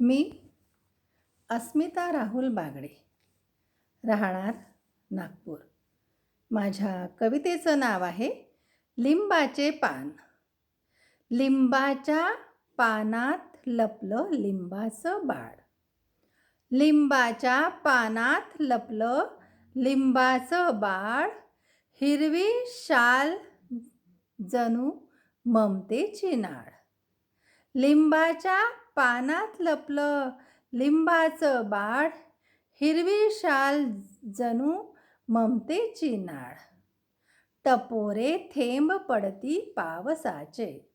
मी अस्मिता राहुल बागडे राहणार नागपूर. माझ्या कवितेचं नाव आहे लिंबाचे पान. लिंबाच्या पानात लपलं लिंबाचं बाळ. लिंबाच्या पानात लपलं लिंबाचं बाळ. हिरवी शाल जणू ममतेची नाळ. लिंबाच्या पानात लपलं. लिंबाचं बाळ हिरवी शाल जणू ममतेची नाळ. टपोरे थेंब पडती पावसाचे.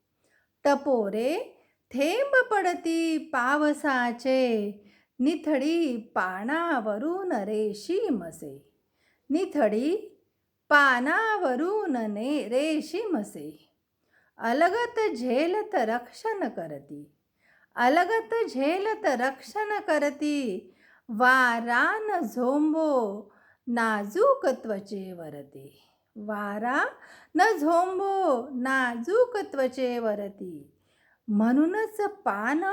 टपोरे थेंब पडती पावसाचे. निथडी पानावरून रेशीमसे निथडी पानावरून ने रेशीमसे अलगत झेलत रक्षण करती. अलगत झेलत रक्षण करती. वारा न झोंबो नाजूक त्वचेवरती वारा न झोंबो नाजूक त्वचेवरती म्हणूनच पान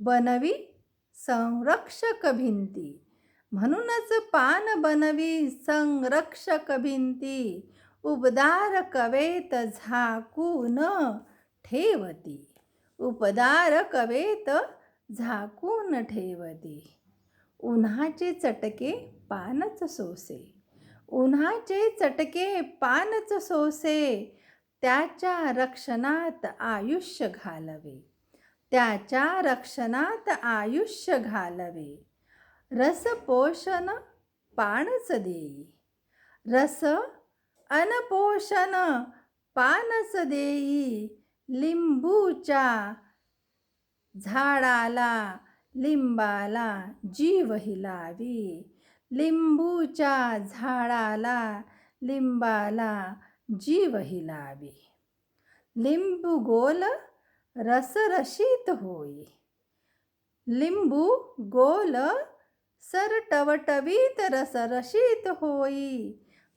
बनवी संरक्षक भिंती. म्हणूनच पान बनवी संरक्षक भिंती. उबदार कवेत झाकून ठेवती. उपदार कवेत झाकून ठेवती. उन्हाचे चटके पानच सोसे. उन्हाचे चटके पानच सोसे. त्याच्या रक्षणात आयुष्य घालवे. त्याच्या रक्षणात आयुष्य घालवे. रसपोषण पानच देई. रस अनपोषण पानस देई लिंबूच्या झाडाला लिंबाला जीव हिलावी लिंबूच्या झाडाला लिंबाला जीव हिलावी लिंबू गोल रसरशीत होई लिंबू गोल सरटवटवीत रसरशीत होई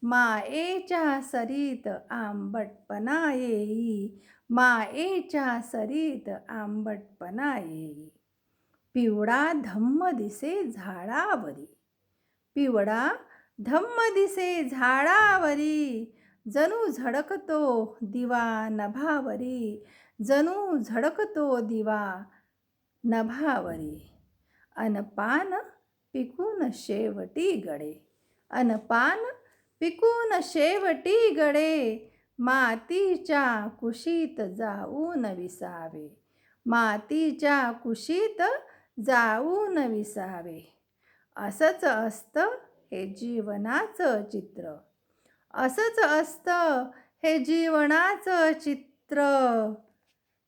मायेच्या सरीत आंबटपणा येई. मायेच्या सरीत आंबटपणा येई. पिवळा धम्म दिसे झाडावरी. पिवळा धम्म दिसे झाडावरी. जणू झडकतो दिवा नभावरी. जणू झडकतो दिवा नभावरी. अनपान पिकून शेवटी गडे. अनपान पिकून शेवटी गडे मातीच्या कुशीत जाऊन विसावे. मातीच्या कुशीत जाऊन विसावे. असंच असतं हे जीवनाचं चित्र. असंच असतं हे जीवनाचं चित्र.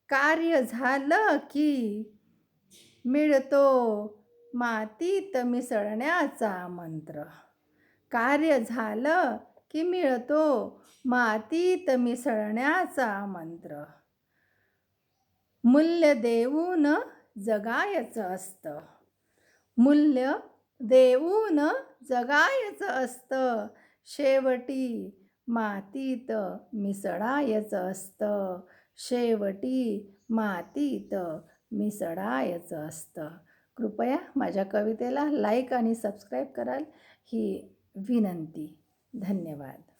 कार्य झालं की मिळतो मातीत मिसळण्याचा मंत्र. कार्य झालं की मिळतो मातीत मिसळण्याचा मंत्र. मूल्य देऊन जगायचं असतं. मूल्य देऊन जगायचं असतं. शेवटी मातीत मिसळायचं असतं. शेवटी मातीत मिसळायचं असतं. कृपया माझ्या कवितेला लाईक आणि सबस्क्राईब कराल. ही विनंती. धन्यवाद.